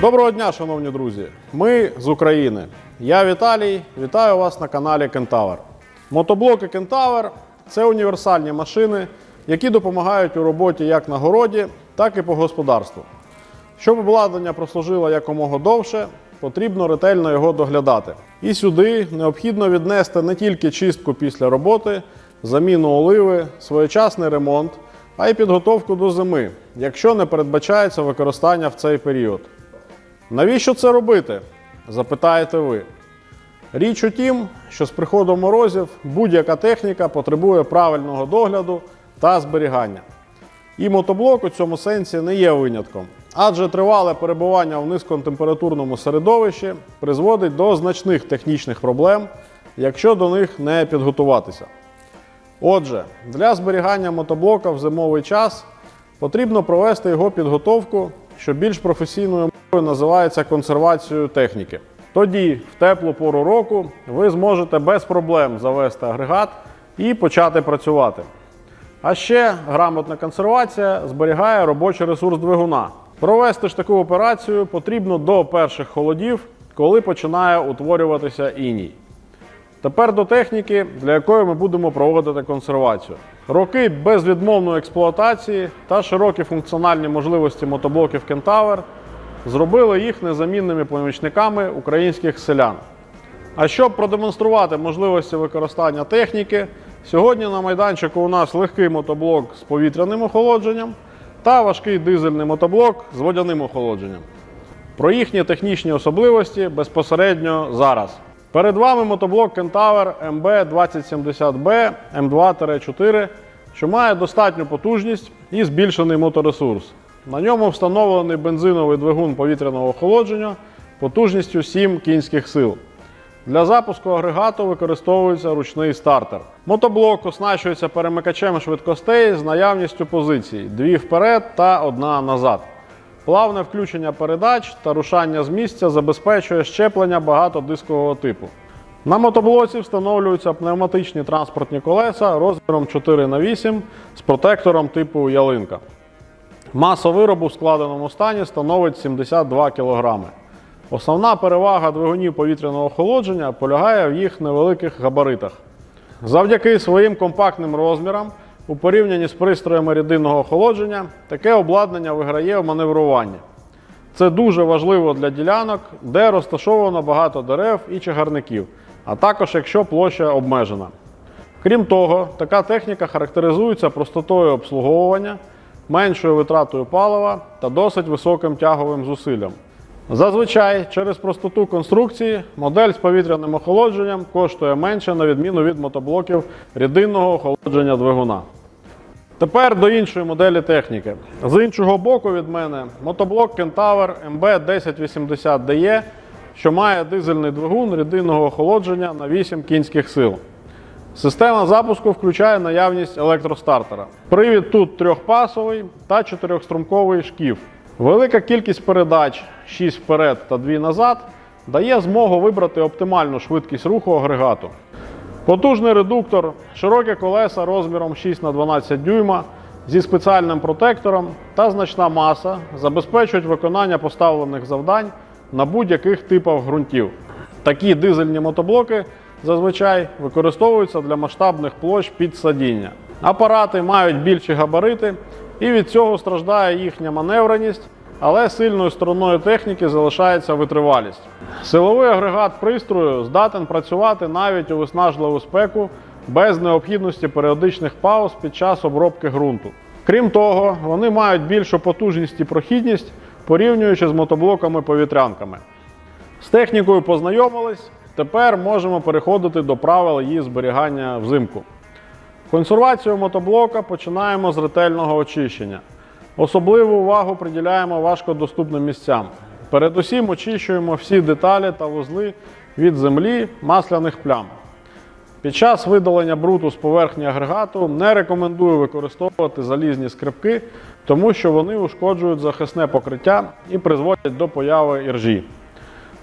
Доброго дня, шановні друзі! Ми з України. Я Віталій. Вітаю вас на каналі Кентавр. Мотоблоки Кентавр це універсальні машини, які допомагають у роботі як на городі, так і по господарству. Щоб обладнання прослужило якомога довше, потрібно ретельно його доглядати. І сюди необхідно віднести не тільки чистку після роботи, заміну оливи, своєчасний ремонт, а й підготовку до зими, якщо не передбачається використання в цей період. Навіщо це робити? Запитаєте ви. Річ у тім, що з приходом морозів будь-яка техніка потребує правильного догляду та зберігання. І мотоблок у цьому сенсі не є винятком, адже тривале перебування в низькотемпературному середовищі призводить до значних технічних проблем, якщо до них не підготуватися. Отже, для зберігання мотоблока в зимовий час потрібно провести його підготовку, що більш професійною називається консервацією техніки. Тоді, в теплу пору року, ви зможете без проблем завести агрегат і почати працювати. А ще грамотна консервація зберігає робочий ресурс двигуна. Провести ж таку операцію потрібно до перших холодів, коли починає утворюватися іній. Тепер до техніки, для якої ми будемо проводити консервацію. Роки безвідмовної експлуатації та широкі функціональні можливості мотоблоків Кентавр зробили їх незамінними помічниками українських селян. А щоб продемонструвати можливості використання техніки, сьогодні на майданчику у нас легкий мотоблок з повітряним охолодженням та важкий дизельний мотоблок з водяним охолодженням. Про їхні технічні особливості безпосередньо зараз. Перед вами мотоблок Kentaur MB2070B M2-4, що має достатню потужність і збільшений моторесурс. На ньому встановлений бензиновий двигун повітряного охолодження потужністю 7 кінських сил. Для запуску агрегату використовується ручний стартер. Мотоблок оснащується перемикачем швидкостей з наявністю позицій: дві вперед та одна назад. Плавне включення передач та рушання з місця забезпечує щеплення багатодискового типу. На мотоблоці встановлюються пневматичні транспортні колеса розміром 4х8 з протектором типу ялинка. Маса виробу в складеному стані становить 72 кг. Основна перевага двигунів повітряного охолодження полягає в їх невеликих габаритах. Завдяки своїм компактним розмірам, у порівнянні з пристроями рідинного охолодження, таке обладнання виграє в маневруванні. Це дуже важливо для ділянок, де розташовано багато дерев і чагарників, а також якщо площа обмежена. Крім того, така техніка характеризується простотою обслуговування, меншою витратою палива та досить високим тяговим зусиллям. Зазвичай через простоту конструкції модель з повітряним охолодженням коштує менше на відміну від мотоблоків рідинного охолодження двигуна. Тепер до іншої моделі техніки. З іншого боку від мене мотоблок Kentaur MB1080DE, що має дизельний двигун рідинного охолодження на 8 кінських сил. Система запуску включає наявність електростартера. Привід тут трьохпасовий та чотирьохструмковий шків. Велика кількість передач 6 вперед та 2 назад дає змогу вибрати оптимальну швидкість руху агрегату. Потужний редуктор, широкі колеса розміром 6 на 12 дюйма зі спеціальним протектором та значна маса забезпечують виконання поставлених завдань на будь-яких типах ґрунтів. Такі дизельні мотоблоки зазвичай використовуються для масштабних площ під садіння. Апарати мають більші габарити, і від цього страждає їхня маневреність, але сильною стороною техніки залишається витривалість. Силовий агрегат пристрою здатен працювати навіть у виснажливу спеку без необхідності періодичних пауз під час обробки ґрунту. Крім того, вони мають більшу потужність і прохідність, порівнюючи з мотоблоками-повітрянками. З технікою познайомились, тепер можемо переходити до правил її зберігання взимку. Консервацію мотоблока починаємо з ретельного очищення. Особливу увагу приділяємо важкодоступним місцям. Передусім очищуємо всі деталі та вузли від землі, масляних плям. Під час видалення бруту з поверхні агрегату не рекомендую використовувати залізні скрипки, тому що вони ушкоджують захисне покриття і призводять до появи іржі.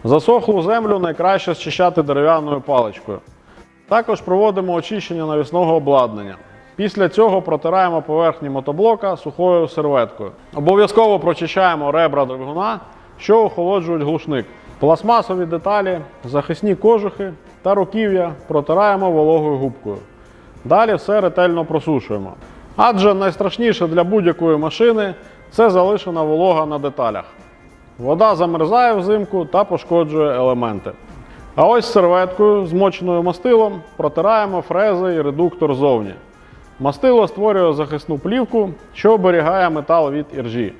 Засохлу землю найкраще зчищати дерев'яною паличкою. Також проводимо очищення навісного обладнання. Після цього протираємо поверхні мотоблока сухою серветкою. Обов'язково прочищаємо ребра двигуна що охолоджують глушник. Пластмасові деталі, захисні кожухи та руків'я протираємо вологою губкою. Далі все ретельно просушуємо. Адже найстрашніше для будь-якої машини це залишена волога на деталях. Вода замерзає взимку та пошкоджує елементи. А ось серветкою, змоченою мастилом, протираємо фрези і редуктор зовні. Мастило створює захисну плівку, що оберігає метал від іржі.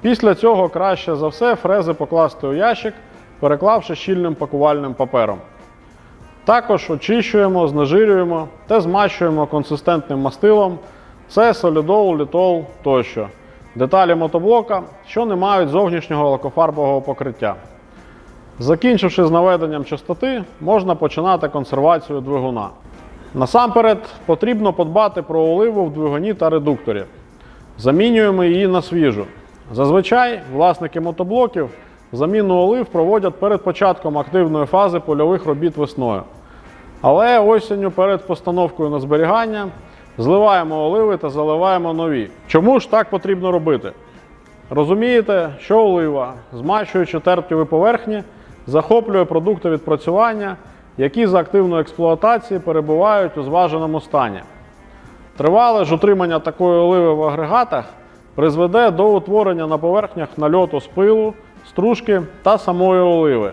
Після цього краще за все фрези покласти у ящик, переклавши щільним пакувальним папером. Також очищуємо, знежирюємо та змащуємо консистентним мастилом. Це солідол, літол тощо. Деталі мотоблока, що не мають зовнішнього лакофарбового покриття. Закінчивши з наведенням чистоти, можна починати консервацію двигуна. Насамперед потрібно подбати про оливу в двигуні та редукторі. Замінюємо її на свіжу. Зазвичай власники мотоблоків заміну олив проводять перед початком активної фази польових робіт весною. Але осінню перед постановкою на зберігання зливаємо оливи та заливаємо нові. Чому ж так потрібно робити? Розумієте, що олива, змащуючи тертєві поверхні, захоплює продукти відпрацювання, які за активної експлуатації перебувають у зваженому стані. Тривале ж утримання такої оливи в агрегатах призведе до утворення на поверхнях нальоту з пилу, стружки та самої оливи.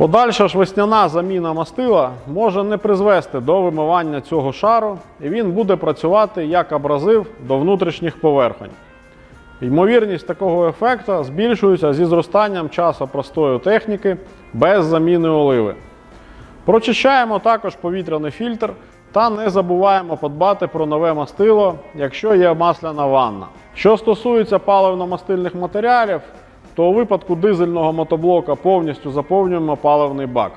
Подальша ж весняна заміна мастила може не призвести до вимивання цього шару, і він буде працювати як абразив до внутрішніх поверхонь. Ймовірність такого ефекту збільшується зі зростанням часу простою техніки без заміни оливи. Прочищаємо також повітряний фільтр та не забуваємо подбати про нове мастило, якщо є масляна ванна. Що стосується паливно-мастильних матеріалів, то у випадку дизельного мотоблока повністю заповнюємо паливний бак,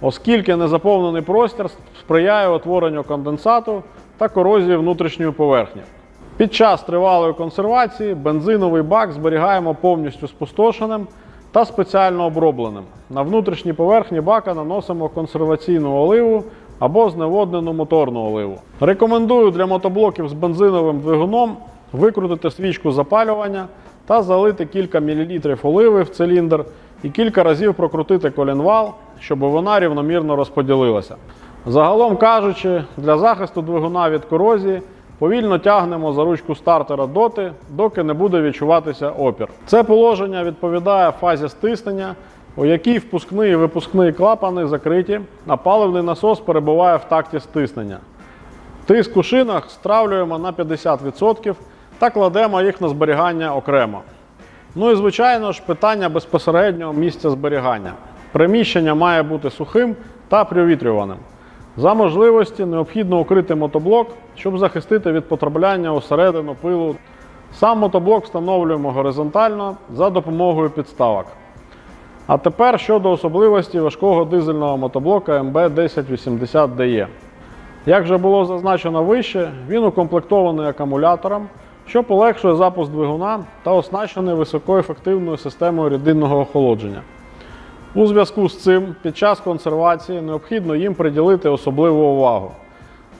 оскільки незаповнений простір сприяє утворенню конденсату та корозії внутрішньої поверхні. Під час тривалої консервації бензиновий бак зберігаємо повністю спустошеним та спеціально обробленим. На внутрішній поверхні бака наносимо консерваційну оливу або зневоднену моторну оливу. Рекомендую для мотоблоків з бензиновим двигуном викрутити свічку запалювання та залити кілька мілілітрів оливи в циліндр і кілька разів прокрутити колінвал, щоб вона рівномірно розподілилася. Загалом кажучи, для захисту двигуна від корозії повільно тягнемо за ручку стартера доти, доки не буде відчуватися опір. Це положення відповідає фазі стиснення, у якій впускний і випускний клапани закриті, а паливний насос перебуває в такті стиснення. Тиск у шинах стравлюємо на 50% та кладемо їх на зберігання окремо. Ну і звичайно ж питання безпосереднього місця зберігання. Приміщення має бути сухим та провітрюваним. За можливості необхідно укрити мотоблок, щоб захистити від потрапляння усередину пилу. Сам мотоблок встановлюємо горизонтально за допомогою підставок. А тепер щодо особливості важкого дизельного мотоблока MB1080DE. Як вже було зазначено вище, він укомплектований акумулятором, що полегшує запуск двигуна та оснащений високоефективною системою рідинного охолодження. У зв'язку з цим під час консервації необхідно їм приділити особливу увагу.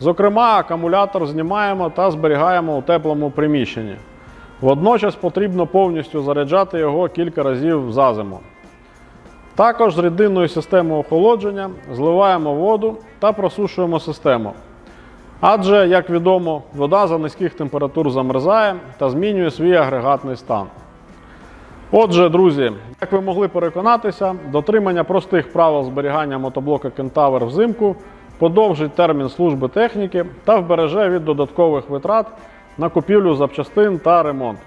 Зокрема, акумулятор знімаємо та зберігаємо у теплому приміщенні. Водночас потрібно повністю заряджати його кілька разів за зиму. Також з рідинною системою охолодження зливаємо воду та просушуємо систему. Адже, як відомо, вода за низьких температур замерзає та змінює свій агрегатний стан. Отже, друзі, як ви могли переконатися, дотримання простих правил зберігання мотоблока Кентавр взимку подовжить термін служби техніки та вбереже від додаткових витрат на купівлю запчастин та ремонт.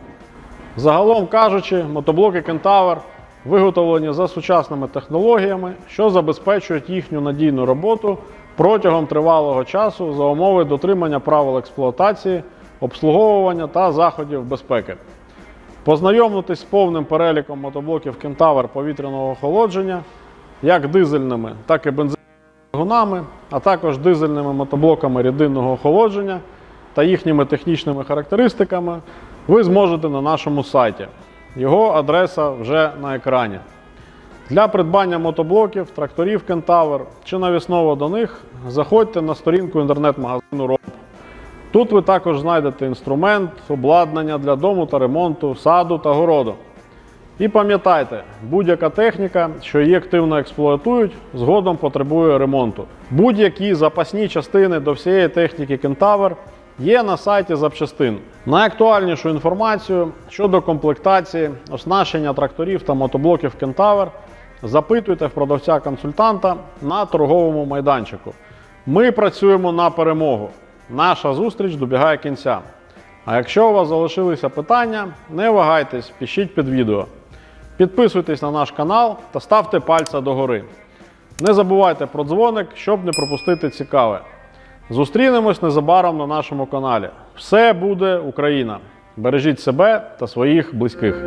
Загалом кажучи, мотоблоки Кентавр виготовлені за сучасними технологіями, що забезпечують їхню надійну роботу протягом тривалого часу за умови дотримання правил експлуатації, обслуговування та заходів безпеки. Познайомитись з повним переліком мотоблоків Кентавр повітряного охолодження, як дизельними, так і бензиновими двигунами, а також дизельними мотоблоками рідинного охолодження та їхніми технічними характеристиками, ви зможете на нашому сайті. Його адреса вже на екрані. Для придбання мотоблоків, тракторів Кентавр чи навісного до них заходьте на сторінку інтернет-магазину Роб. Тут ви також знайдете інструмент, обладнання для дому та ремонту, саду та городу. І пам'ятайте, будь-яка техніка, що її активно експлуатують, згодом потребує ремонту. Будь-які запасні частини до всієї техніки Кентавр є на сайті запчастин. Найактуальнішу інформацію щодо комплектації, оснащення тракторів та мотоблоків Кентавр запитуйте в продавця-консультанта на торговому майданчику. Ми працюємо на перемогу. Наша зустріч добігає кінця. А якщо у вас залишилися питання, не вагайтесь, пишіть під відео. Підписуйтесь на наш канал та ставте пальця догори. Не забувайте про дзвоник, щоб не пропустити цікаве. Зустрінемось незабаром на нашому каналі. Все буде Україна! Бережіть себе та своїх близьких.